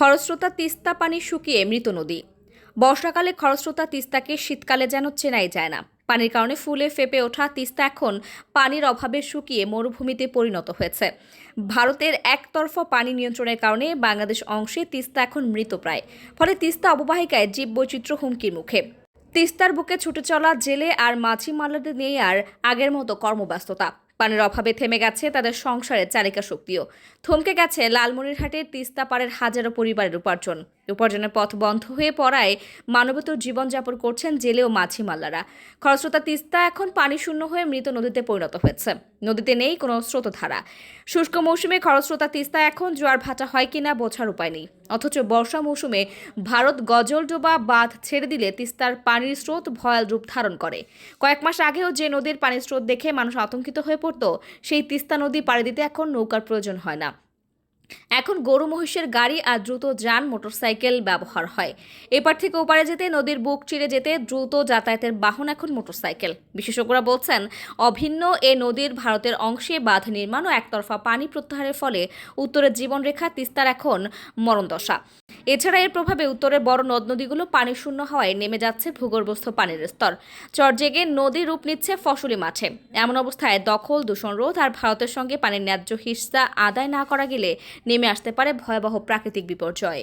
খরস্রোতা তিস্তা পানি শুকিয়ে মৃত নদী। বর্ষাকালে খরস্রোতা তিস্তাকে শীতকালে যেন চেনাই যায় না। পানির কারণে ফুলে ফেপে ওঠা তিস্তা এখন পানির অভাবে শুকিয়ে মরুভূমিতে পরিণত হয়েছে। ভারতের একতরফা পানি নিয়ন্ত্রণের কারণে বাংলাদেশ অংশে তিস্তা এখন মৃতপ্রায় ফলে তিস্তা অববাহিকায় জীববৈচিত্র্য হুমকির মুখে। তিস্তার বুকে ছুটে চলা জেলে আর মাঝি মালাদের নিয়ে আর আগের মতো কর্মব্যস্ততা। পানির অভাবে থেমে গেছে তাদের সংসারের চালিকা শক্তিও থমকে গেছে লালমনিরহাটের তিস্তা পাড়ের হাজারো পরিবারের উপার্জন। উপার্জনের পথ বন্ধ হয়ে পড়ায় মানবতর জীবনযাপন করছেন জেলে ও মাঝি মাল্লারা খরস্রোতা তিস্তা এখন পানি শূন্য হয়ে মৃত নদীতে পরিণত হয়েছে। নদীতে নেই কোনো স্রোতধারা। শুষ্ক মৌসুমে খরস্রোতা তিস্তা এখন জোয়ার ভাটা হয় কিনা বোঝার উপায় নেই। অথচ বর্ষা মৌসুমে ভারত গজলডোবা বাঁধ ছেড়ে দিলে তিস্তার পানির স্রোত ভয়াল রূপ ধারণ করে। কয়েক মাস আগেও যে নদীর পানির স্রোত দেখে মানুষ আতঙ্কিত হয়ে পড়তো, সেই তিস্তা নদী পাড়ি দিতে এখন নৌকার প্রয়োজন হয় না। এখন গরু মহিষের গাড়ি আর দ্রুত যান মোটরসাইকেল ব্যবহার হয়। এপার থেকে ওপারে যেতে, নদীর বুক চিরে যেতে দ্রুত যাতায়াতের বাহন এখন মোটরসাইকেল। বিশেষজ্ঞরা বলছেন, অভিন্ন এ নদীর ভারতের অংশে বাঁধ নির্মাণ ও একতরফা পানি প্রত্যাহারের ফলে উত্তরের জীবনরেখা তিস্তার এখন মরণদশা। এছাড়া এর প্রভাবে উত্তরের বড় নদ নদীগুলো পানি শূন্য হওয়ায় নেমে যাচ্ছে ভূগর্ভস্থ পানির স্তর। চর জেগে নদী রূপ নিচ্ছে ফসলি মাঠে এমন অবস্থায় দখল, দূষণ রোধ আর ভারতের সঙ্গে পানির ন্যায্য হিস্সা আদায় না করা গেলে নেমে আসতে পারে ভয়াবহ প্রাকৃতিক বিপর্যয়।